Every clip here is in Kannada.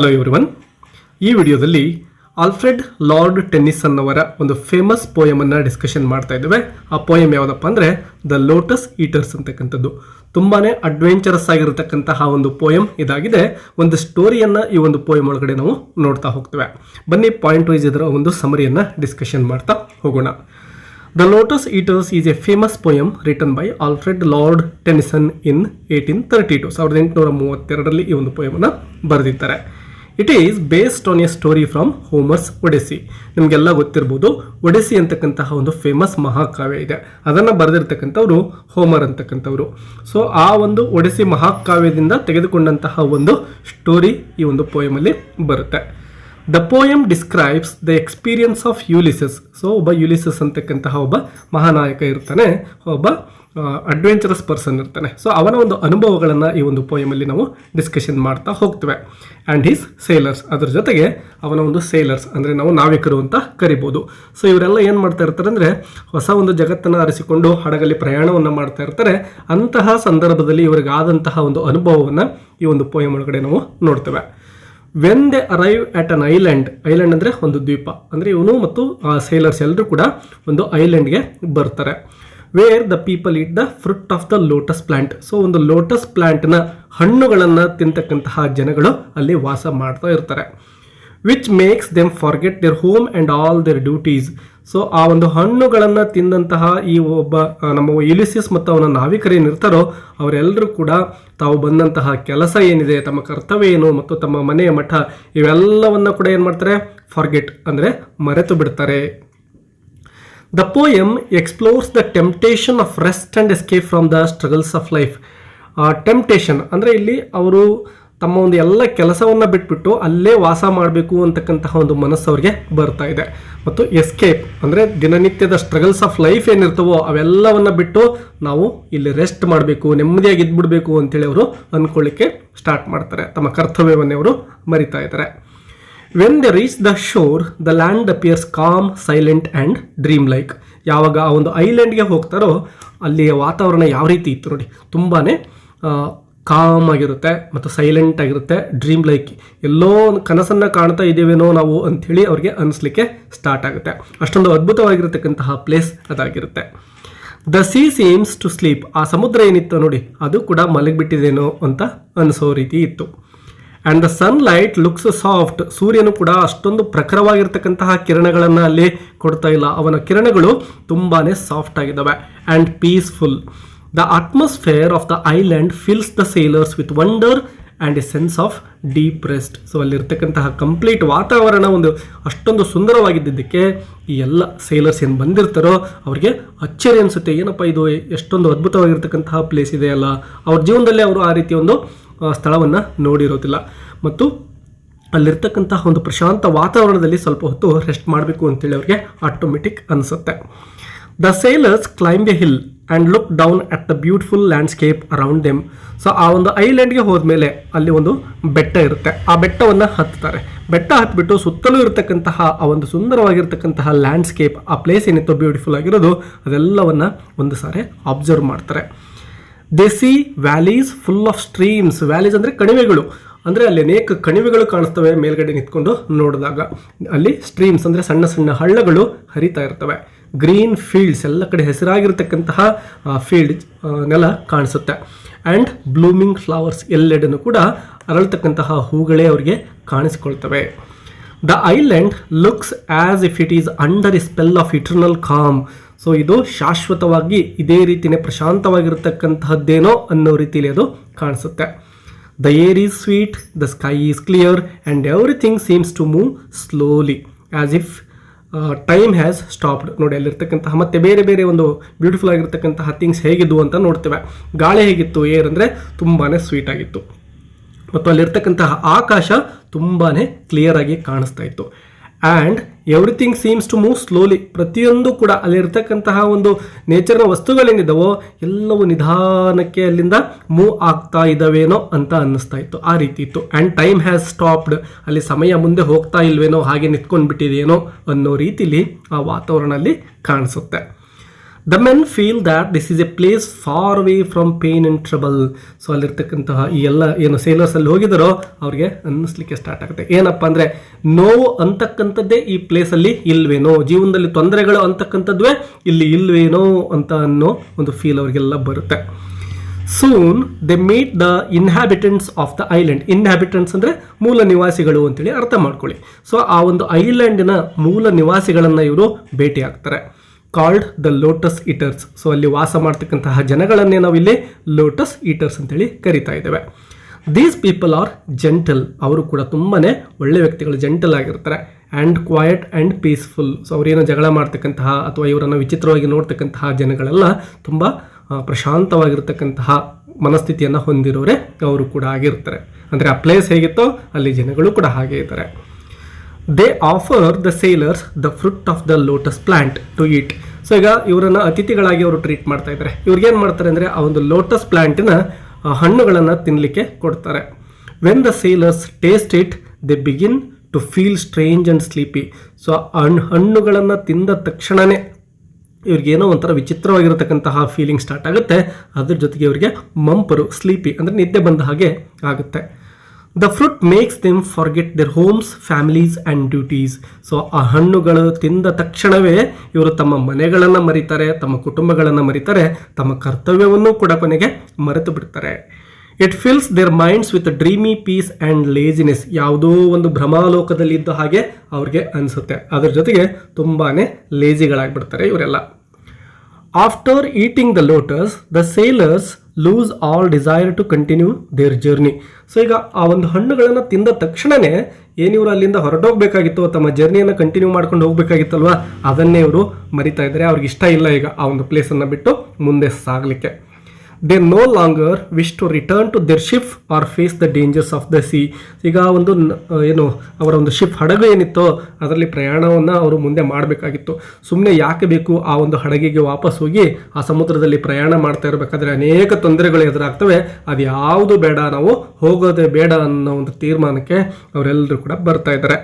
ಹಲೋ ಎವ್ರಿವನ್ ಈ ವಿಡಿಯೋದಲ್ಲಿ ಆಲ್ಫ್ರೆಡ್ ಲಾರ್ಡ್ ಟೆನ್ನಿಸನ್ ಅವರ ಒಂದು ಫೇಮಸ್ ಪೋಯಮನ್ನು ಡಿಸ್ಕಷನ್ ಮಾಡ್ತಾ ಇದ್ದೇವೆ. ಆ ಪೋಯಮ್ ಯಾವುದಪ್ಪ ಅಂದ್ರೆ ದ ಲೋಟಸ್ ಈಟರ್ಸ್ ಅಂತಕ್ಕಂಥದ್ದು. ತುಂಬಾನೇ ಅಡ್ವೆಂಚರಸ್ ಆಗಿರತಕ್ಕಂತಹ ಒಂದು ಪೋಯಮ್ ಇದಾಗಿದೆ. ಒಂದು ಸ್ಟೋರಿಯನ್ನ ಈ ಒಂದು ಪೋಯಮ್ ಒಳಗಡೆ ನಾವು ನೋಡ್ತಾ ಹೋಗ್ತೇವೆ. ಬನ್ನಿ ಪಾಯಿಂಟ್ ವೈಸ್ ಇದರ ಒಂದು ಸಮರಿಯನ್ನು ಡಿಸ್ಕಷನ್ ಮಾಡ್ತಾ ಹೋಗೋಣ. The lotus eaters is a famous poem written by Alfred Lord Tennyson in eighteen thirty two ಸಾವಿರದ ಎಂಟುನೂರ ಮೂವತ್ತೆರಡರಲ್ಲಿ ಈ ಒಂದು ಪೋಯಮನ್ನು ಬರೆದಿದ್ದಾರೆ. It is based on a story from Homer's Odyssey ನಿಮಗೆಲ್ಲ ಗೊತ್ತಿರ್ಬೋದು ಒಡೆಸಿ ಅಂತಕ್ಕಂತಹ ಒಂದು ಫೇಮಸ್ ಮಹಾಕಾವ್ಯ ಇದೆ. ಅದನ್ನು ಬರೆದಿರ್ತಕ್ಕಂಥವ್ರು ಹೋಮರ್ ಅಂತಕ್ಕಂಥವ್ರು. ಸೊ ಆ ಒಂದು ಒಡೆಸಿ ಮಹಾಕಾವ್ಯದಿಂದ ತೆಗೆದುಕೊಂಡಂತಹ ಒಂದು ಸ್ಟೋರಿ ಈ ಒಂದು ಪೋಯಮಲ್ಲಿ ಬರುತ್ತೆ. The poem describes the experience of Ulysses so ಒಬ್ಬ ಯುಲಿಸಸ್ ಅಂತಕ್ಕಂತಹ ಒಬ್ಬ ಮಹಾನಾಯಕ ಇರ್ತಾನೆ. ಒಬ್ಬ ಅಡ್ವೆಂಚರಸ್ ಪರ್ಸನ್ ಇರ್ತಾನೆ. ಸೊ ಅವನ ಒಂದು ಅನುಭವಗಳನ್ನು ಈ ಒಂದು ಪೋಯಮಲ್ಲಿ ನಾವು ಡಿಸ್ಕಷನ್ ಮಾಡ್ತಾ ಹೋಗ್ತೇವೆ. ಆ್ಯಂಡ್ ಹೀಸ್ ಸೇಲರ್ಸ್ ಅದ್ರ ಜೊತೆಗೆ ಅವನ ಒಂದು ಸೇಲರ್ಸ್ ಅಂದರೆ ನಾವು ನಾವಿಕರು ಅಂತ ಕರಿಬೋದು. ಸೊ ಇವರೆಲ್ಲ ಏನು ಮಾಡ್ತಾ ಇರ್ತಾರೆ ಅಂದರೆ ಹೊಸ ಒಂದು ಜಗತ್ತನ್ನು ಅರಿಸಿಕೊಂಡು ಹಡಗಲ್ಲಿ ಪ್ರಯಾಣವನ್ನು ಮಾಡ್ತಾ ಇರ್ತಾರೆ. ಅಂತಹ ಸಂದರ್ಭದಲ್ಲಿ ಇವರಿಗಾದಂತಹ ಒಂದು ಅನುಭವವನ್ನು ಈ ಒಂದು ಪೋಯಮ್ ಒಳಗಡೆ ನಾವು ನೋಡ್ತೇವೆ. When they arrive at an island island ಅಂದರೆ ಒಂದು ದ್ವೀಪ. ಅಂದರೆ ಇವನು ಮತ್ತು ಸೇಲರ್ಸ್ ಎಲ್ಲರೂ ಕೂಡ ಒಂದು ಐಲ್ಯಾಂಡ್ಗೆ ಬರ್ತಾರೆ. Where the people eat the fruit of the lotus plant so ಒಂದು ಲೋಟಸ್ ಪ್ಲಾಂಟ್ನ ಹಣ್ಣುಗಳನ್ನು ತಿಂತಕ್ಕಂತಹ ಜನಗಳು ಅಲ್ಲಿ ವಾಸ ಮಾಡ್ತಾ ಇರ್ತಾರೆ which makes them forget their home and all their duties so ಆ ಒಂದು ಹಣ್ಣುಗಳನ್ನು ತಿಂದಂತಹ ಈ ಒಬ್ಬ ನಮ್ಮ ಇಲಿಸಿಸ್ ಮತ್ತು ಅವನ ನಾವಿಕರೇನಿರ್ತಾರೋ ಅವರೆಲ್ಲರೂ ಕೂಡ ತಾವು ಬಂದಂತಹ ಕೆಲಸ ಏನಿದೆ, ತಮ್ಮ ಕರ್ತವ್ಯ ಏನು ಮತ್ತು ತಮ್ಮ ಮನೆಯ ಮಠ, ಇವೆಲ್ಲವನ್ನ ಕೂಡ ಏನು ಮಾಡ್ತಾರೆ? ಫಾರ್ಗೆಟ್ ಅಂದರೆ ಮರೆತು ಬಿಡ್ತಾರೆ. The poem explores the temptation of rest and escape from the struggles of life temptation ಅಂದರೆ ಇಲ್ಲಿ ಅವರು ತಮ್ಮ ಒಂದು ಎಲ್ಲ ಕೆಲಸವನ್ನು ಬಿಟ್ಬಿಟ್ಟು ಅಲ್ಲೇ ವಾಸ ಮಾಡಬೇಕು ಅಂತಕ್ಕಂತಹ ಒಂದು ಮನಸ್ಸು ಅವ್ರಿಗೆ ಬರ್ತಾ ಇದೆ. ಮತ್ತು ಎಸ್ಕೇಪ್ ಅಂದರೆ ದಿನನಿತ್ಯದ ಸ್ಟ್ರಗಲ್ಸ್ ಆಫ್ ಲೈಫ್ ಏನಿರ್ತವೋ ಅವೆಲ್ಲವನ್ನು ಬಿಟ್ಟು ನಾವು ಇಲ್ಲಿ ರೆಸ್ಟ್ ಮಾಡಬೇಕು, ನೆಮ್ಮದಿಯಾಗಿ ಇದ್ಬಿಡಬೇಕು ಅಂತೇಳಿ ಅವರು ಅಂದ್ಕೊಳ್ಳಿಕ್ಕೆ ಸ್ಟಾರ್ಟ್ ಮಾಡ್ತಾರೆ. ತಮ್ಮ ಕರ್ತವ್ಯವನ್ನೇ ಅವರು ಮರಿತಾ ಇದ್ದಾರೆ. When they reach the shore the land appears calm silent and dreamlike ಯಾವಾಗ ಆ ಒಂದು ಐಲ್ಯಾಂಡ್ಗೆ ಹೋಗ್ತಾರೋ, ಅಲ್ಲಿಯ ವಾತಾವರಣ ಯಾವ ರೀತಿ ಇತ್ತು ನೋಡಿ. ತುಂಬಾ ಕಾಮ್ ಆಗಿರುತ್ತೆ ಮತ್ತು ಸೈಲೆಂಟ್ ಆಗಿರುತ್ತೆ ಡ್ರೀಮ್ ಲೈಕ್ ಎಲ್ಲೋ ಒಂದು ಕನಸನ್ನು ಕಾಣ್ತಾ ಇದ್ದೀವೇನೋ ನಾವು ಅಂಥೇಳಿ ಅವ್ರಿಗೆ ಅನಿಸ್ಲಿಕ್ಕೆ ಸ್ಟಾರ್ಟ್ ಆಗುತ್ತೆ. ಅಷ್ಟೊಂದು ಅದ್ಭುತವಾಗಿರತಕ್ಕಂತಹ place ಅದಾಗಿರುತ್ತೆ. The sea seems to sleep ಆ ಸಮುದ್ರ ಏನಿತ್ತು ನೋಡಿ, ಅದು ಕೂಡ ಮಲಗಿಬಿಟ್ಟಿದೇನೋ ಅಂತ ಅನಿಸೋ ರೀತಿ ಇತ್ತು. And the sunlight looks soft ಸೂರ್ಯನು ಕೂಡ ಅಷ್ಟೊಂದು ಪ್ರಖರವಾಗಿರ್ತಕ್ಕಂತಹ ಕಿರಣಗಳನ್ನು ಅಲ್ಲಿ ಕೊಡ್ತಾ ಇಲ್ಲ. ಅವನ ಕಿರಣಗಳು ತುಂಬಾ ಸಾಫ್ಟ್ ಆಗಿದ್ದಾವೆ and peaceful the atmosphere of the island fills the sailors with wonder and a sense of deep rest so ಅಲ್ಲಿರ್ತಕ್ಕಂತಹ complete ವಾತಾವರಣ ಒಂದು ಅಷ್ಟೊಂದು ಸುಂದರವಾಗಿದ್ದಕ್ಕೆ ಈ ಎಲ್ಲ ಸೇಲರ್ಸ್ ಏನು ಬಂದಿರ್ತಾರೋ ಅವ್ರಿಗೆ ಅಚ್ಚರಿ ಅನಿಸುತ್ತೆ. ಏನಪ್ಪ ಇದು? ಎಷ್ಟೊಂದು ಅದ್ಭುತವಾಗಿರ್ತಕ್ಕಂತಹ ಪ್ಲೇಸ್ ಇದೆಯಲ್ಲ ಅವ್ರ ಜೀವನದಲ್ಲಿ ಅವರು ಆ ರೀತಿ ಒಂದು ಸ್ಥಳವನ್ನು ನೋಡಿರೋದಿಲ್ಲ. ಮತ್ತು ಅಲ್ಲಿರ್ತಕ್ಕಂಥ ಒಂದು ಪ್ರಶಾಂತ ವಾತಾವರಣದಲ್ಲಿ ಸ್ವಲ್ಪ ಹೊತ್ತು ರೆಸ್ಟ್ ಮಾಡಬೇಕು ಅಂತೇಳಿ ಅವ್ರಿಗೆ ಆಟೋಮೆಟಿಕ್ ಅನಿಸುತ್ತೆ. The sailors climb a hill and look down at the beautiful landscape around them so ಆ ಒಂದು ಐಲ್ಯಾಂಡ್ಗೆ ಹೋದ್ಮೇಲೆ ಅಲ್ಲಿ ಒಂದು ಬೆಟ್ಟ ಇರುತ್ತೆ. ಆ ಬೆಟ್ಟವನ್ನು ಹತ್ತುತ್ತಾರೆ. ಬೆಟ್ಟ ಹತ್ತುಬಿಟ್ಟು ಸುತ್ತಲೂ ಇರತಕ್ಕಂತಹ ಆ ಒಂದು ಸುಂದರವಾಗಿರ್ತಕ್ಕಂತಹ ಲ್ಯಾಂಡ್ಸ್ಕೇಪ್ ಆ ಪ್ಲೇಸ್ ಏನಿತ್ತು ಬ್ಯೂಟಿಫುಲ್ ಆಗಿರೋದು, ಅದೆಲ್ಲವನ್ನು ಒಂದು ಸಾರಿ ಅಬ್ಸರ್ವ್ ಮಾಡ್ತಾರೆ. They see valleys full of streams valleys ಅಂದರೆ ಕಣಿವೆಗಳು. ಅಂದರೆ ಅಲ್ಲಿ ಅನೇಕ ಕಣಿವೆಗಳು ಕಾಣಿಸ್ತವೆ ಮೇಲ್ಗಡೆ ನಿಂತ್ಕೊಂಡು ನೋಡಿದಾಗ. ಅಲ್ಲಿ ಸ್ಟ್ರೀಮ್ಸ್ ಅಂದರೆ ಸಣ್ಣ ಸಣ್ಣ ಹಳ್ಳಗಳು ಹರಿತಾ ಇರ್ತವೆ. ಗ್ರೀನ್ ಫೀಲ್ಡ್ಸ್ ಎಲ್ಲ ಕಡೆ ಹೆಸರಾಗಿರ್ತಕ್ಕಂತಹ ಫೀಲ್ಡ್ ನೆಲ ಕಾಣಿಸುತ್ತೆ. ಆ್ಯಂಡ್ ಬ್ಲೂಮಿಂಗ್ ಫ್ಲವರ್ಸ್ ಎಲ್ಲೆಡೆನೂ ಕೂಡ ಅರಳ್ತಕ್ಕಂತಹ ಹೂಗಳೇ ಅವರಿಗೆ ಕಾಣಿಸ್ಕೊಳ್ತವೆ. The island looks as if it is under a spell of eternal calm so ಇದು ಶಾಶ್ವತವಾಗಿ ಇದೇ ರೀತಿಯೇ ಪ್ರಶಾಂತವಾಗಿರತಕ್ಕಂತಹದ್ದೇನೋ ಅನ್ನೋ ರೀತಿಯಲ್ಲಿ ಅದು ಕಾಣಿಸುತ್ತೆ. The air is sweet the sky is clear and everything seems to move slowly as if time has stopped ನೋಡಿ, ಅಲ್ಲಿರ್ತಕ್ಕಂತಹ ಮತ್ತೆ ಬೇರೆ ಬೇರೆ ಒಂದು ಬ್ಯೂಟಿಫುಲ್ ಆಗಿರ್ತಕ್ಕಂತಹ ಥಿಂಗ್ಸ್ ಹೇಗಿದ್ವು ಅಂತ ನೋಡ್ತೇವೆ. ಗಾಳಿ ಹೇಗಿತ್ತು? ಏರ್ ಅಂದರೆ ತುಂಬಾ ಸ್ವೀಟ್ ಆಗಿತ್ತು. ಮತ್ತು ಅಲ್ಲಿರ್ತಕ್ಕಂತಹ ಆಕಾಶ ತುಂಬಾ ಕ್ಲಿಯರ್ ಆಗಿ ಕಾಣಿಸ್ತಾ ಇತ್ತು. And everything seems to move slowly ಪ್ರತಿಯೊಂದು ಕೂಡ ಅಲ್ಲಿರ್ತಕ್ಕಂತಹ ಒಂದು ನೇಚರ್ನ ವಸ್ತುಗಳೇನಿದ್ದಾವೋ ಎಲ್ಲವೂ ನಿಧಾನಕ್ಕೆ ಅಲ್ಲಿಂದ ಮೂವ್ ಆಗ್ತಾ ಇದ್ದಾವೇನೋ ಅಂತ ಅನ್ನಿಸ್ತಾ ಇತ್ತು. ಆ ರೀತಿ ಇತ್ತು. ಆ್ಯಂಡ್ ಟೈಮ್ ಹ್ಯಾಸ್ ಸ್ಟಾಪ್ಡ್ ಅಲ್ಲಿ ಸಮಯ ಮುಂದೆ ಹೋಗ್ತಾ ಇಲ್ವೇನೋ ಹಾಗೆ ನಿಂತ್ಕೊಂಡು ಬಿಟ್ಟಿದೆಯೇನೋ ಅನ್ನೋ ರೀತಿಲಿ ಆ ವಾತಾವರಣದಲ್ಲಿ ಕಾಣಿಸುತ್ತೆ. The men feel that this is a place far away from pain and trouble so ಅಲ್ಲಿರ್ತಕ್ಕಂತಹ ಈ ಎಲ್ಲ ಏನು ಸೇಲರ್ಸ್ ಅಲ್ಲಿ ಹೋಗಿದಾರೋ ಅವ್ರಿಗೆ ಅನ್ನಿಸ್ಲಿಕ್ಕೆ ಸ್ಟಾರ್ಟ್ ಆಗುತ್ತೆ. ಏನಪ್ಪ ಅಂದರೆ ನೋವು ಅಂತಕ್ಕಂಥದ್ದೇ ಈ ಪ್ಲೇಸಲ್ಲಿ ಇಲ್ವೇನೋ? ಜೀವನದಲ್ಲಿ ತೊಂದರೆಗಳು ಅಂತಕ್ಕಂಥದ್ವೇ ಇಲ್ಲಿ ಇಲ್ವೇನೋ ಅಂತ ಅನ್ನೋ ಒಂದು ಫೀಲ್ ಅವರಿಗೆಲ್ಲ ಬರುತ್ತೆ. Soon they meet the inhabitants of the island inhabitants ಅಂದರೆ ಮೂಲ ನಿವಾಸಿಗಳು ಅಂತೇಳಿ ಅರ್ಥ ಮಾಡ್ಕೊಳ್ಳಿ. ಸೊ ಆ ಒಂದು ಐಲ್ಯಾಂಡಿನ ಮೂಲ ನಿವಾಸಿಗಳನ್ನು ಇವರು ಭೇಟಿ ಆಗ್ತಾರೆ called the lotus eaters so ಅಲ್ಲಿ ವಾಸ ಮಾಡ್ತಕ್ಕಂತಹ ಜನಗಳನ್ನೇ ನಾವು ಇಲ್ಲಿ ಲೋಟಸ್ ಈಟರ್ಸ್ ಅಂತೇಳಿ ಕರಿತಾ ಇದ್ದೇವೆ. ದೀಸ್ ಪೀಪಲ್ ಆರ್ ಜೆಂಟಲ್ ಅವರು ಕೂಡ ತುಂಬಾ ಒಳ್ಳೆ ವ್ಯಕ್ತಿಗಳು ಜೆಂಟಲ್ ಆಗಿರ್ತಾರೆ. And quiet and peaceful so ಅವರೇನೋ ಜಗಳ ಮಾಡ್ತಕ್ಕಂತಹ ಅಥವಾ ಇವರನ್ನು ವಿಚಿತ್ರವಾಗಿ ನೋಡ್ತಕ್ಕಂತಹ ಜನಗಳೆಲ್ಲ ತುಂಬ ಪ್ರಶಾಂತವಾಗಿರ್ತಕ್ಕಂತಹ ಮನಸ್ಥಿತಿಯನ್ನು ಹೊಂದಿರೋರೆ ಅವರು ಕೂಡ ಆಗಿರ್ತಾರೆ. ಅಂದರೆ ಆ ಪ್ಲೇಸ್ ಹೇಗಿತ್ತೋ ಅಲ್ಲಿ ಜನಗಳು ಕೂಡ ಹಾಗೆ ಇದ್ದಾರೆ. They offer the sailors the fruit of the lotus plant to eat so ಈಗ ಇವರನ್ನ ಅತಿಥಿಗಳಾಗಿ ಅವರು ಟ್ರೀಟ್ ಮಾಡ್ತಾ ಇದ್ದಾರೆ. ಇವ್ರಿಗೇನು ಮಾಡ್ತಾರೆ ಅಂದರೆ, ಆ ಒಂದು ಲೋಟಸ್ ಪ್ಲಾಂಟಿನ ಹಣ್ಣುಗಳನ್ನು ತಿನ್ನಲಿಕ್ಕೆ ಕೊಡ್ತಾರೆ. When the sailors taste it they begin to feel strange and sleepy so ಹಣ್ಣು ಹಣ್ಣುಗಳನ್ನು ತಿಂದ ತಕ್ಷಣವೇ ಇವ್ರಿಗೇನೋ ಒಂಥರ ವಿಚಿತ್ರವಾಗಿರತಕ್ಕಂತಹ ಫೀಲಿಂಗ್ ಸ್ಟಾರ್ಟ್ ಆಗುತ್ತೆ. ಅದ್ರ ಜೊತೆಗೆ ಇವರಿಗೆ ಮಂಪರು ಸ್ಲೀಪಿ ಅಂದರೆ ನಿದ್ದೆ ಬಂದ ಹಾಗೆ ಆಗುತ್ತೆ. The fruit makes them forget their homes families and duties so ಆ ಹಣ್ಣುಗಳು ತಿಂದ ತಕ್ಷಣವೇ ಇವರು ತಮ್ಮ ಮನೆಗಳನ್ನು ಮರಿತಾರೆ, ತಮ್ಮ ಕುಟುಂಬಗಳನ್ನು ಮರಿತಾರೆ, ತಮ್ಮ ಕರ್ತವ್ಯವನ್ನು ಕೂಡ ಕೊನೆಗೆ ಮರೆತು ಬಿಡ್ತಾರೆ. It fills their minds with dreamy peace and laziness ಯಾವುದೋ ಒಂದು ಭ್ರಮಾಲೋಕದಲ್ಲಿ ಇದ್ದ ಹಾಗೆ ಅವ್ರಿಗೆ ಅನಿಸುತ್ತೆ. ಅದರ ಜೊತೆಗೆ ತುಂಬಾ ಲೇಜಿಗಳಾಗಿಬಿಡ್ತಾರೆ ಇವರೆಲ್ಲ. After eating the lotus the sailors lose all desire to continue their journey so ಈಗ ಆ ಒಂದು ಹಣ್ಣುಗಳನ್ನು ತಿಂದ ತಕ್ಷಣವೇ ಏನಿವರು ಅಲ್ಲಿಂದ ಹೊರಟೋಗ್ಬೇಕಾಗಿತ್ತು ತಮ್ಮ ಜರ್ನಿಯನ್ನು ಕಂಟಿನ್ಯೂ ಮಾಡ್ಕೊಂಡು ಹೋಗ್ಬೇಕಾಗಿತ್ತಲ್ವಾ? ಅದನ್ನೇ ಇವರು ಮರಿತಾ ಇದ್ದಾರೆ. ಅವ್ರಿಗೆ ಇಷ್ಟ ಇಲ್ಲ ಈಗ ಆ ಒಂದು ಪ್ಲೇಸನ್ನು ಬಿಟ್ಟು ಮುಂದೆ ಸಾಗಲಿಕ್ಕೆ. They no longer wish to return to their ship or face the dangers of the sea ಈಗ ಒಂದು ಏನು, ಅವರ ಒಂದು ಶಿಪ್ ಹಡಗು ಏನಿತ್ತೋ ಅದರಲ್ಲಿ ಪ್ರಯಾಣವನ್ನು ಅವರು ಮುಂದೆ ಮಾಡಬೇಕಾಗಿತ್ತು. ಸುಮ್ಮನೆ ಯಾಕೆ ಬೇಕು ಆ ಒಂದು ಹಡಗಿಗೆ ವಾಪಸ್ ಹೋಗಿ ಆ ಸಮುದ್ರದಲ್ಲಿ ಪ್ರಯಾಣ ಮಾಡ್ತಾ ಇರಬೇಕಾದ್ರೆ ಅನೇಕ ತೊಂದರೆಗಳು ಎದುರಾಗ್ತವೆ. ಅದು ಯಾವುದು ಬೇಡ, ನಾವು ಹೋಗೋದೇ ಬೇಡ ಅನ್ನೋ ಒಂದು ತೀರ್ಮಾನಕ್ಕೆ ಅವರೆಲ್ಲರೂ ಕೂಡ ಬರ್ತಾ ಇದ್ದಾರೆ.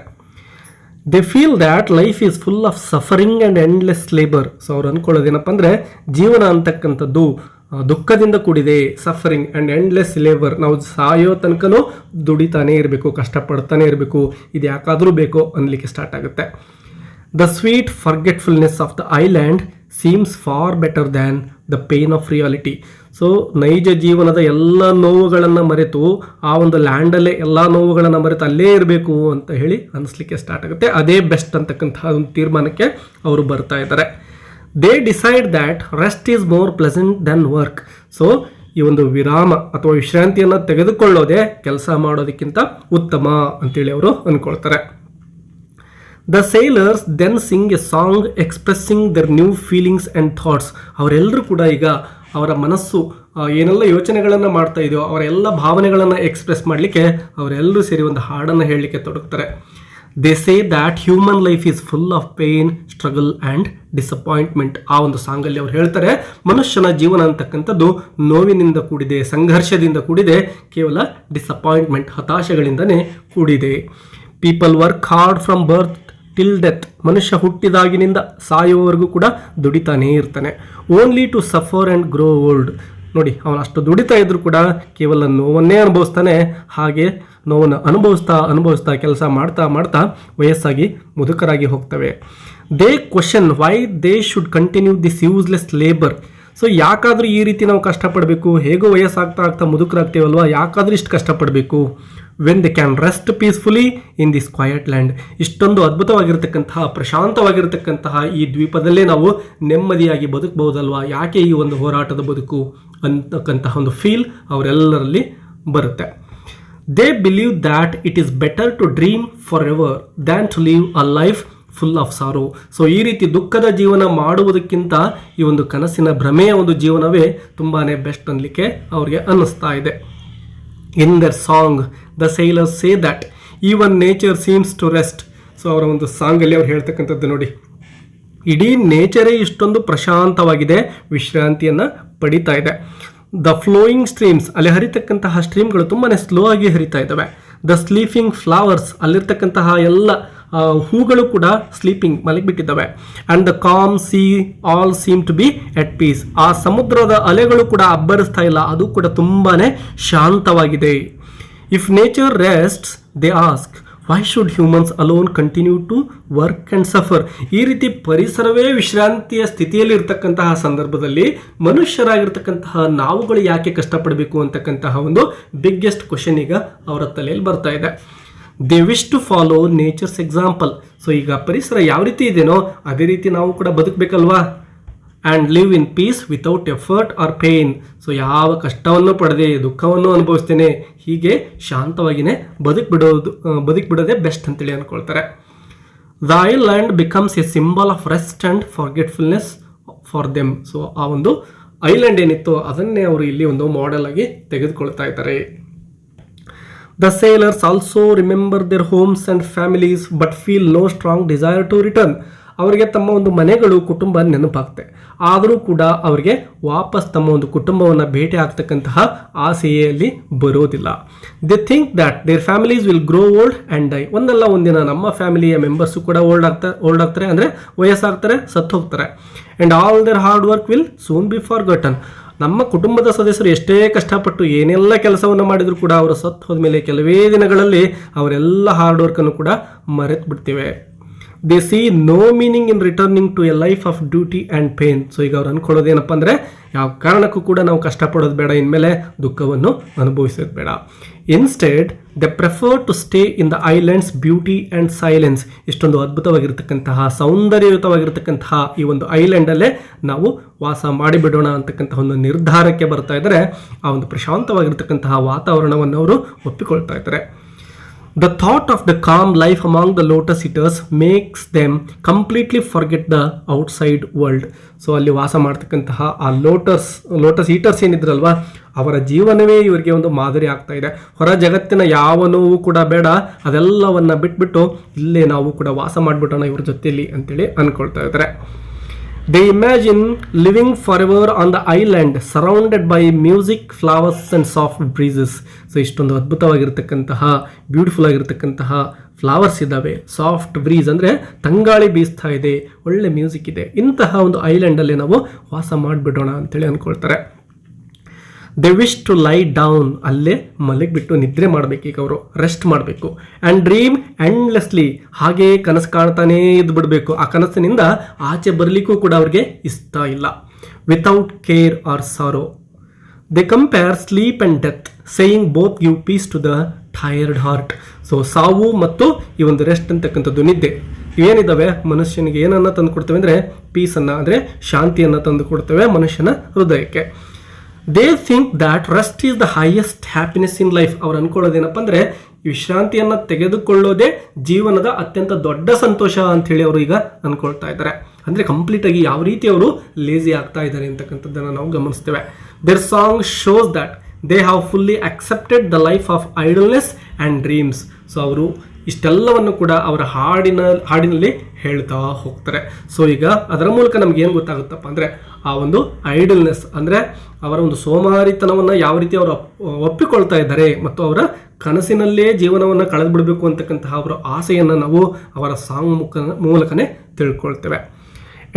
They feel that life is full of suffering and endless labour so ಅವ್ರು ಅಂದ್ಕೊಳ್ಳೋದೇನಪ್ಪ ಅಂದರೆ ಜೀವನ ಅಂತಕ್ಕಂಥದ್ದು ದುಃಖದಿಂದ ಕೂಡಿದೆ ಸಫರಿಂಗ್ ಆ್ಯಂಡ್ ಎಂಡ್ಲೆಸ್ ಲೇಬರ್ ನಾವು ಸಾಯೋ ತನಕನೂ ದುಡಿತಾನೇ ಇರಬೇಕು, ಕಷ್ಟಪಡ್ತಾನೆ ಇರಬೇಕು, ಇದು ಯಾಕಾದರೂ ಬೇಕು ಅನ್ಲಿಕ್ಕೆ ಸ್ಟಾರ್ಟ್ ಆಗುತ್ತೆ. The sweet forgetfulness of the island seems far better than the pain of reality so ನೈಜ ಜೀವನದ ಎಲ್ಲ ನೋವುಗಳನ್ನು ಮರೆತು, ಆ ಒಂದು ಲ್ಯಾಂಡಲ್ಲೇ ಎಲ್ಲ ನೋವುಗಳನ್ನು ಮರೆತು ಅಲ್ಲೇ ಇರಬೇಕು ಅಂತ ಹೇಳಿ ಅನಿಸ್ಲಿಕ್ಕೆ ಸ್ಟಾರ್ಟ್ ಆಗುತ್ತೆ. ಅದೇ ಬೆಸ್ಟ್ ಅಂತಕ್ಕಂತಹ ಒಂದು ತೀರ್ಮಾನಕ್ಕೆ ಅವರು ಬರ್ತಾ ಇದ್ದಾರೆ. They decide that rest is more pleasant than work so ಈ ಒಂದು ವಿರಾಮ ಅಥವಾ ವಿಶ್ರಾಂತಿಯನ್ನು ತೆಗೆದುಕೊಳ್ಳೋದೇ ಕೆಲಸ ಮಾಡೋದಕ್ಕಿಂತ ಉತ್ತಮ ಅಂತೇಳಿ ಅವರು ಅಂದ್ಕೊಳ್ತಾರೆ the sailors then sing a song expressing their new feelings and thoughts ಅವರೆಲ್ಲರೂ ಕೂಡ ಈಗ ಅವರ ಮನಸ್ಸು ಏನೆಲ್ಲ ಯೋಚನೆಗಳನ್ನು ಮಾಡ್ತಾ ಇದೆಯೋ ಅವರ ಎಲ್ಲ ಭಾವನೆಗಳನ್ನು ಎಕ್ಸ್ಪ್ರೆಸ್ ಮಾಡಲಿಕ್ಕೆ ಅವರೆಲ್ಲರೂ ಸೇರಿ ಒಂದು ಹಾಡನ್ನು ಹೇಳಲಿಕ್ಕೆ ತೊಡಗ್ತಾರೆ. They say that human life is full of pain struggle and disappointment ಆ ಒಂದು ಸಾಂಗಲ್ಲಿ ಅವ್ರು ಹೇಳ್ತಾರೆ, ಮನುಷ್ಯನ ಜೀವನ ಅಂತಕ್ಕಂಥದ್ದು ನೋವಿನಿಂದ ಕೂಡಿದೆ, ಸಂಘರ್ಷದಿಂದ ಕೂಡಿದೆ, ಕೇವಲ ಡಿಸಪಾಯಿಂಟ್ಮೆಂಟ್ ಹತಾಶೆಗಳಿಂದನೇ ಕೂಡಿದೆ. People work hard from birth till death ಮನುಷ್ಯ ಹುಟ್ಟಿದಾಗಿನಿಂದ ಸಾಯುವವರೆಗೂ ಕೂಡ ದುಡಿತಾನೇ ಇರ್ತಾನೆ. Only to suffer and grow old ನೋಡಿ, ಅವನು ಅಷ್ಟು ದುಡಿತಾ ಇದ್ರು ಕೂಡ ಕೇವಲ ನೋವನ್ನೇ ಅನುಭವಿಸ್ತಾನೆ. ಹಾಗೆ ನೋವನ್ನು ಅನುಭವಿಸ್ತಾ ಅನುಭವಿಸ್ತಾ ಕೆಲಸ ಮಾಡ್ತಾ ಮಾಡ್ತಾ ವಯಸ್ಸಾಗಿ ಮುದುಕರಾಗಿ ಹೋಗ್ತವೆ. They question why they should continue this useless labour so ಯಾಕಾದರೂ ಈ ರೀತಿ ನಾವು ಕಷ್ಟಪಡಬೇಕು? ಹೇಗೋ ವಯಸ್ಸಾಗ್ತಾ ಆಗ್ತಾ ಮುದುಕರಾಗ್ತೀವಲ್ವಾ? ಯಾಕಾದರೂ ಇಷ್ಟು ಕಷ್ಟಪಡಬೇಕು? When they can rest peacefully in this quiet land ಇಷ್ಟೊಂದು ಅದ್ಭುತವಾಗಿರತಕ್ಕಂತಹ, ಪ್ರಶಾಂತವಾಗಿರತಕ್ಕಂತಹ ಈ ದ್ವೀಪದಲ್ಲೇ ನಾವು ನೆಮ್ಮದಿಯಾಗಿ ಬದುಕಬಹುದಲ್ವಾ? ಯಾಕೆ ಈ ಒಂದು ಹೋರಾಟದ ಬದುಕು? ಅಂತಕ್ಕಂತಹ ಒಂದು ಫೀಲ್ ಅವರೆಲ್ಲರಲ್ಲಿ ಬರುತ್ತೆ. They believe that it is better to dream forever than to live life full of sorrow so ಈ ರೀತಿ ದುಃಖದ ಜೀವನ ಮಾಡುವುದಕ್ಕಿಂತ ಈ ಒಂದು ಕನಸಿನ ಭ್ರಮೆಯ ಒಂದು ಜೀವನವೇ ತುಂಬಾ ಬೆಸ್ಟ್ ಅನ್ನಲಿಕ್ಕೆ ಅವ್ರಿಗೆ ಅನ್ನಿಸ್ತಾ ಇದೆ. In their song the sailor say that even nature seems to rest so ಅವರ ಒಂದು ಸಾಂಗಲ್ಲಿ ಅವ್ರು ಹೇಳ್ತಕ್ಕಂಥದ್ದು ನೋಡಿ. ಇಡೀ ನೇಚರೇ ಇಷ್ಟೊಂದು ಪ್ರಶಾಂತವಾಗಿದೆ, ವಿಶ್ರಾಂತಿಯನ್ನು ಪಡಿತಾ ಇದೆ. ದ ಫ್ಲೋಯಿಂಗ್ ಸ್ಟ್ರೀಮ್ಸ್ ಅಲ್ಲಿ ಹರಿತಕ್ಕಂತಹ ಸ್ಟ್ರೀಮ್ಗಳು ತುಂಬಾ ಸ್ಲೋ ಆಗಿ ಹರಿತಾ ಇದ್ದಾವೆ. ದ ಸ್ಲೀಪಿಂಗ್ ಫ್ಲವರ್ಸ್ ಅಲ್ಲಿರ್ತಕ್ಕಂತಹ ಎಲ್ಲ ಹೂಗಳು ಕೂಡ sleeping ಮಲಗಿಬಿಟ್ಟಿದ್ದಾವೆ. And the calm sea all seem to be at peace ಆ ಸಮುದ್ರದ ಅಲೆಗಳು ಕೂಡ ಅಬ್ಬರಿಸ್ತಾ ಇಲ್ಲ. ಅದು ಕೂಡ ತುಂಬಾ ಶಾಂತವಾಗಿದೆ. If nature rest they ask why should humans alone continue to work and suffer ಈ ರೀತಿ ಪರಿಸರವೇ ವಿಶ್ರಾಂತಿಯ ಸ್ಥಿತಿಯಲ್ಲಿ ಇರ್ತಕ್ಕಂತಹ ಸಂದರ್ಭದಲ್ಲಿ ಮನುಷ್ಯರಾಗಿರ್ತಕ್ಕಂತಹ ನಾವುಗಳು ಯಾಕೆ ಕಷ್ಟಪಡಬೇಕು ಅಂತಕ್ಕಂತಹ ಒಂದು ಬಿಗ್ಗೆಸ್ಟ್ ಕ್ವಶನ್ ಈಗ ಅವರ ತಲೆಯಲ್ಲಿ ಬರ್ತಾ ಇದೆ. They wish to follow nature's example so ಈಗ ಪರಿಸರ ಯಾವ ರೀತಿ ಇದೆಯೋ ಅದೇ ರೀತಿ ನಾವು ಕೂಡ ಬದುಕಬೇಕಲ್ವಾ? And live in peace without effort or pain so ಯಾವ ಕಷ್ಟವನ್ನು ಪಡೆದೇ, ದುಃಖವನ್ನು ಅನುಭವಿಸ್ತೇನೆ, ಹೀಗೆ ಶಾಂತವಾಗಿಯೇ ಬದುಕ್ಬಿಡೋದು ಬದುಕ್ಬಿಡೋದೇ ಬೆಸ್ಟ್ ಅಂತೇಳಿ ಅಂದ್ಕೊಳ್ತಾರೆ. The island becomes a symbol of rest and forgetfulness for them so ಆ ಒಂದು ಐಲ್ಯಾಂಡ್ ಏನಿತ್ತು ಅದನ್ನೇ ಅವರು ಇಲ್ಲಿ ಒಂದು ಮಾಡೆಲ್ ಆಗಿ ತೆಗೆದುಕೊಳ್ತಾ ಇದ್ದಾರೆ. The sailors also remember their homes and families but feel no strong desire to return. ಅವರಿಗೆ ತಮ್ಮ ಒಂದು ಮನೆಗಳು, ಕುಟುಂಬ ನೆನಪಾಗುತ್ತೆ ಆದರೂ ಕೂಡ ಅವರಿಗೆ ವಾಪಸ್ ತಮ್ಮ ಒಂದು ಕುಟುಂಬವನ್ನು ಭೇಟಿ ಆಗ್ತಕ್ಕಂತಹ ಆಸೆಯಲ್ಲಿ ಬರೋದಿಲ್ಲ. They think that their families will grow old and die ಒಂದಲ್ಲ ಒಂದಿನ ನಮ್ಮ ಫ್ಯಾಮಿಲಿಯ ಮೆಂಬರ್ಸು ಕೂಡ ಓಲ್ಡ್ ಆಗ್ತಾ, ಓಲ್ಡ್ ಆಗ್ತಾರೆ, ಅಂದರೆ ವಯಸ್ಸಾಗ್ತಾರೆ ಸತ್ತು ಹೋಗ್ತಾರೆ and all their hard work will soon be forgotten ನಮ್ಮ ಕುಟುಂಬದ ಸದಸ್ಯರು ಎಷ್ಟೇ ಕಷ್ಟಪಟ್ಟು ಏನೆಲ್ಲ ಕೆಲಸವನ್ನು ಮಾಡಿದರೂ ಕೂಡ ಅವರು ಸತ್ತು ಹೋದ ಮೇಲೆ ಕೆಲವೇ ದಿನಗಳಲ್ಲಿ ಅವರೆಲ್ಲ ಹಾರ್ಡ್ ವರ್ಕನ್ನು ಕೂಡ ಮರೆತು ಬಿಡ್ತೇವೆ they see no meaning in returning to a life of duty and pain so ಈಗ ಅವ್ರು ಅನ್ಕೊಳ್ಳೋದು ಏನಪ್ಪ ಅಂದರೆ, ಯಾವ ಕಾರಣಕ್ಕೂ ಕೂಡ ನಾವು ಕಷ್ಟಪಡೋದು ಬೇಡ, ಇನ್ಮೇಲೆ ದುಃಖವನ್ನು ಅನುಭವಿಸೋದು ಬೇಡ. Instead they prefer to stay in the island's beauty and silence ಇಷ್ಟೊಂದು ಅದ್ಭುತವಾಗಿರ್ತಕ್ಕಂತಹ, ಸೌಂದರ್ಯಯುತವಾಗಿರ್ತಕ್ಕಂತಹ ಈ ಒಂದು ಐಲ್ಯಾಂಡಲ್ಲೇ ನಾವು ವಾಸ ಮಾಡಿಬಿಡೋಣ ಅಂತಕ್ಕಂಥ ಒಂದು ನಿರ್ಧಾರಕ್ಕೆ ಬರ್ತಾ ಇದ್ದಾರೆ. ಆ ಒಂದು ಪ್ರಶಾಂತವಾಗಿರ್ತಕ್ಕಂತಹ ವಾತಾವರಣವನ್ನು ಅವರು ಒಪ್ಪಿಕೊಳ್ತಾ ಇದ್ದಾರೆ. The thought of the calm life among the lotus eaters makes them completely forget the outside world. So ಅಲ್ಲಿ ವಾಸ ಮಾಡ್ತಕ್ಕಂತಹ ಆ ಲೋಟಸ್ ಲೋಟಸ್ ಈಟರ್ಸ್ ಏನಿದ್ರಲ್ವಾ, ಅವರ ಜೀವನವೇ ಇವರಿಗೆ ಒಂದು ಮಾದರಿ ಆಗ್ತಾ ಇದೆ ಹೊರ ಜಗತ್ತಿನ ಯಾವ ನೋವು ಕೂಡ ಬೇಡ, ಅದೆಲ್ಲವನ್ನು ಬಿಟ್ಬಿಟ್ಟು ಇಲ್ಲೇ ನಾವು ಕೂಡ ವಾಸ ಮಾಡಿಬಿಡೋಣ ಇವ್ರ ಜೊತೆಯಲ್ಲಿ ಅಂತೇಳಿ ಅಂದ್ಕೊಳ್ತಾ ಇದ್ದಾರೆ they imagine living forever on the island surrounded by music flowers soft breezes so ಇಷ್ಟೊಂದು ಅದ್ಭುತವಾಗಿರ್ತಕ್ಕಂತಹ ಬ್ಯೂಟಿಫುಲ್ ಆಗಿರ್ತಕ್ಕಂತಹ ಫ್ಲವರ್ಸ್ ಇದ್ದಾವೆ. ಸಾಫ್ಟ್ ಬ್ರೀಸ್ ಅಂದರೆ ತಂಗಾಳಿ ಬೀಸ್ತಾ ಇದೆ, ಒಳ್ಳೆ ಮ್ಯೂಸಿಕ್ ಇದೆ. ಇಂತಹ ಒಂದು ಐಲ್ಯಾಂಡಲ್ಲಿ ನಾವು ವಾಸ ಮಾಡಿಬಿಡೋಣ ಅಂತೇಳಿ ಅಂದ್ಕೊಳ್ತಾರೆ they wish to lie down ಅಲ್ಲೇ ಮಲಗಿಬಿಟ್ಟು ನಿದ್ರೆ ಮಾಡಬೇಕು ಈಗ ಅವರು. ರೆಸ್ಟ್ ಮಾಡಬೇಕು. ಆ್ಯಂಡ್ ಡ್ರೀಮ್ ಎಂಡ್ಲೆಸ್ಲಿ ಹಾಗೇ ಕನಸು ಕಾಣ್ತಾನೇ ಇದ್ದು ಬಿಡಬೇಕು ಆ ಕನಸಿನಿಂದ ಆಚೆ ಬರಲಿಕ್ಕೂ ಕೂಡ ಅವ್ರಿಗೆ ಇಷ್ಟ ಇಲ್ಲ. Without care or sorrow they compare sleep and death saying both give peace to the tired heart so ಸಾವು ಮತ್ತು ಈ ಒಂದು ರೆಸ್ಟ್ ಅಂತಕ್ಕಂಥದ್ದು ನಿದ್ದೆ. ಏನಿದ್ದಾವೆ ಮನುಷ್ಯನಿಗೆ ಏನನ್ನು ತಂದು ಕೊಡ್ತೇವೆ ಅಂದರೆ ಪೀಸನ್ನು ಅಂದರೆ ಶಾಂತಿಯನ್ನು ತಂದು ಕೊಡ್ತೇವೆ ಮನುಷ್ಯನ ಹೃದಯಕ್ಕೆ. They think that rest is the highest happiness in life ಅವ್ರು ಅನ್ಕೊಳ್ಳೋದೇನಪ್ಪ ಅಂದರೆ ವಿಶ್ರಾಂತಿಯನ್ನು ತೆಗೆದುಕೊಳ್ಳೋದೇ ಜೀವನದ ಅತ್ಯಂತ ದೊಡ್ಡ ಸಂತೋಷ ಅಂಥೇಳಿ ಅವರು ಈಗ ಅನ್ಕೊಳ್ತಾ ಇದ್ದಾರೆ. ಅಂದರೆ ಕಂಪ್ಲೀಟಾಗಿ ಯಾವ ರೀತಿ ಅವರು ಲೇಜಿ ಆಗ್ತಾ ಇದ್ದಾರೆ ಅಂತಕ್ಕಂಥದ್ದನ್ನು ನಾವು ಗಮನಿಸ್ತೇವೆ. Their song shows that they have fully accepted the life of idleness and dreams so ಅವರು ಇಷ್ಟೆಲ್ಲವನ್ನು ಕೂಡ ಅವರ ಹಾಡಿನ, ಹಾಡಿನಲ್ಲಿ ಹೇಳ್ತಾ ಹೋಗ್ತಾರೆ. ಸೊ ಈಗ ಅದರ ಮೂಲಕ ನಮ್ಗೆ ಏನು ಗೊತ್ತಾಗುತ್ತಪ್ಪ ಅಂದರೆ, ಆ ಒಂದು ಐಡಲ್ನೆಸ್ ಅಂದರೆ ಅವರ ಒಂದು ಸೋಮಾರಿತನವನ್ನು ಯಾವ ರೀತಿ ಅವರು ಒಪ್ಪಿಕೊಳ್ತಾ ಇದ್ದಾರೆ ಮತ್ತು ಅವರ ಕನಸಿನಲ್ಲೇ ಜೀವನವನ್ನು ಕಳೆದುಬಿಡಬೇಕು ಅಂತಕ್ಕಂತಹ ಅವರ ಆಸೆಯನ್ನು ನಾವು ಅವರ ಸಾಂಗ್ ಮುಖ, ಮೂಲಕನೇ ತಿಳ್ಕೊಳ್ತೇವೆ.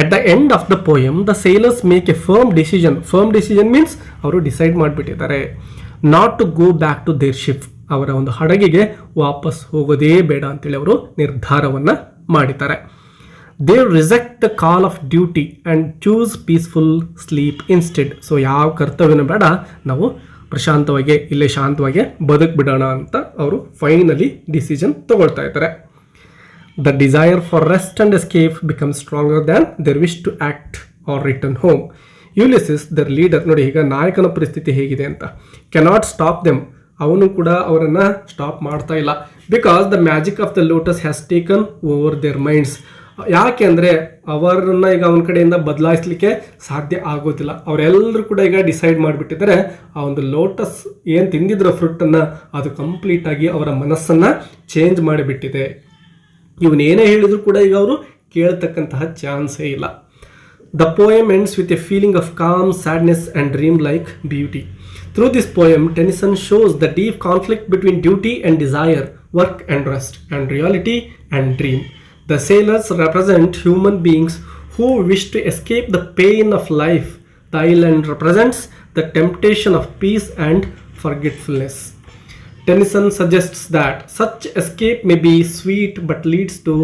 At the end of the poem the sailors make a firm decision firm decision means ಅವರು ಡಿಸೈಡ್ ಮಾಡಿಬಿಟ್ಟಿದ್ದಾರೆ. Not to go back to their ship ಅವರ ಒಂದು ಹಡಗಿಗೆ ವಾಪಸ್ ಹೋಗೋದೇ ಬೇಡ ಅಂತೇಳಿ ಅವರು ನಿರ್ಧಾರವನ್ನು ಮಾಡಿದ್ದಾರೆ. They reject the call of duty and choose peaceful sleep instead so ಯಾವ ಕರ್ತವ್ಯನೂ ಬೇಡ, ನಾವು ಪ್ರಶಾಂತವಾಗಿ, ಇಲ್ಲೇ ಶಾಂತವಾಗಿ ಬದುಕ್ಬಿಡೋಣ ಅಂತ ಅವರು ಫೈನಲಿ ಡಿಸಿಷನ್ ತಗೊಳ್ತಾ ಇದ್ದಾರೆ. The desire for rest and escape become stronger than their wish to act or return home Ulysses their leader ನೋಡಿ, ಈಗ ನಾಯಕನ ಪರಿಸ್ಥಿತಿ ಹೇಗಿದೆ ಅಂತ. ಕೆನಾಟ್ ಸ್ಟಾಪ್ ದೆಮ್ ಅವನು ಕೂಡ ಅವರನ್ನು ಸ್ಟಾಪ್ ಮಾಡ್ತಾ ಇಲ್ಲ. Because the magic of the lotus has taken over their minds ಯಾಕೆ ಅಂದರೆ ಅವರನ್ನು ಈಗ ಅವನ ಕಡೆಯಿಂದ ಬದಲಾಯಿಸಲಿಕ್ಕೆ ಸಾಧ್ಯ ಆಗೋದಿಲ್ಲ. ಅವರೆಲ್ಲರೂ ಕೂಡ ಈಗ ಡಿಸೈಡ್ ಮಾಡಿಬಿಟ್ಟಿದ್ದಾರೆ. ಆ ಒಂದು ಲೋಟಸ್ ಏನು ತಿಂದಿದ್ರು ಫ್ರೂಟನ್ನು ಅದು ಕಂಪ್ಲೀಟಾಗಿ ಅವರ ಮನಸ್ಸನ್ನು ಚೇಂಜ್ ಮಾಡಿಬಿಟ್ಟಿದೆ. ಇವನೇನೇ ಹೇಳಿದರೂ ಕೂಡ ಈಗ ಅವರು ಕೇಳ್ತಕ್ಕಂತಹ ಚಾನ್ಸೇ ಇಲ್ಲ. The poem ends with a feeling of calm sadness and dream like beauty through this poem Tennyson shows the deep conflict between duty and desire work and rest, and reality and dream. The sailors represent human beings who wish to escape the pain of life. The island represents the temptation of peace and forgetfulness. Tennyson suggests that such escape may be sweet but leads to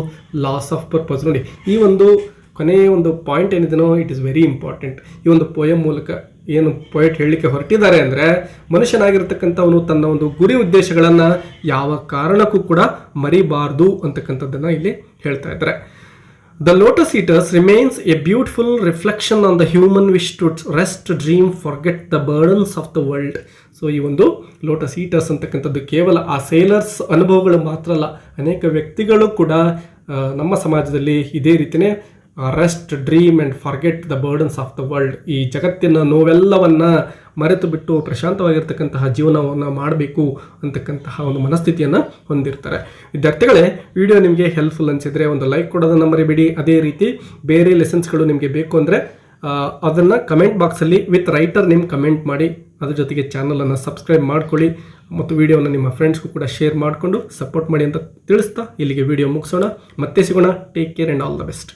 loss of purpose ನೋಡಿ ಈ ಒಂದು ಕೊನೆಯ ಒಂದು ಪಾಯಿಂಟ್ ಏನಿದೆನೋ ಇಟ್ ಇಸ್ ವೆರಿ ಇಂಪಾರ್ಟೆಂಟ್ ಈ ಒಂದು ಪೋಯಮ್ ಮೂಲಕ ಏನು ಪೊಯೆಟ್ ಹೇಳಲಿಕ್ಕೆ ಹೊರಟಿದ್ದಾರೆ ಅಂದರೆ, ಮನುಷ್ಯನಾಗಿರ್ತಕ್ಕಂಥವನು ತನ್ನ ಒಂದು ಗುರಿ ಉದ್ದೇಶಗಳನ್ನು ಯಾವ ಕಾರಣಕ್ಕೂ ಕೂಡ ಮರಿಬಾರ್ದು ಅಂತಕ್ಕಂಥದ್ದನ್ನು ಇಲ್ಲಿ ಹೇಳ್ತಾ ಇದ್ದಾರೆ. The lotus eaters remains a beautiful reflection on the human wish to rest dream forget the burdens of the world so ಈ ಒಂದು ಲೋಟಸ್ ಈಟರ್ಸ್ ಅಂತಕ್ಕಂಥದ್ದು ಕೇವಲ ಆ ಸೇಲರ್ಸ್ ಅನುಭವಗಳು ಮಾತ್ರ ಅಲ್ಲ, ಅನೇಕ ವ್ಯಕ್ತಿಗಳು ಕೂಡ ನಮ್ಮ ಸಮಾಜದಲ್ಲಿ ಇದೇ ರೀತಿಯೇ rest dream and forget the burdens of the world ಈ ಜಗತ್ತಿನ ನೋವೆಲ್ಲವನ್ನು ಮರೆತು ಬಿಟ್ಟು ಪ್ರಶಾಂತವಾಗಿರ್ತಕ್ಕಂತಹ ಜೀವನವನ್ನು ಮಾಡಬೇಕು ಅಂತಕ್ಕಂತಹ ಒಂದು ಮನಸ್ಥಿತಿಯನ್ನು ಹೊಂದಿರ್ತಾರೆ. ವಿದ್ಯಾರ್ಥಿಗಳೇ ವಿಡಿಯೋ ನಿಮಗೆ ಹೆಲ್ಪ್ಫುಲ್ ಅನಿಸಿದರೆ ಒಂದು ಲೈಕ್ ಕೊಡೋದನ್ನು ಮರಿಬೇಡಿ. ಅದೇ ರೀತಿ ಬೇರೆ ಲೆಸನ್ಸ್ಗಳು ನಿಮಗೆ ಬೇಕು ಅಂದರೆ ಅದನ್ನು ಕಮೆಂಟ್ ಬಾಕ್ಸಲ್ಲಿ ವಿತ್ ರೈಟರ್ ನಿಮ್ಮ ಕಮೆಂಟ್ ಮಾಡಿ. ಅದ್ರ ಜೊತೆಗೆ ಚಾನಲನ್ನು ಸಬ್ಸ್ಕ್ರೈಬ್ ಮಾಡ್ಕೊಳ್ಳಿ. ಮತ್ತು ವಿಡಿಯೋನ ನಿಮ್ಮ ಫ್ರೆಂಡ್ಸ್ಗೂ ಕೂಡ ಶೇರ್ ಮಾಡಿಕೊಂಡು ಸಪೋರ್ಟ್ ಮಾಡಿ ಅಂತ ತಿಳಿಸ್ತಾ ಇಲ್ಲಿಗೆ ವಿಡಿಯೋ ಮುಗಿಸೋಣ. ಮತ್ತೆ ಸಿಗೋಣ. Take care and all the best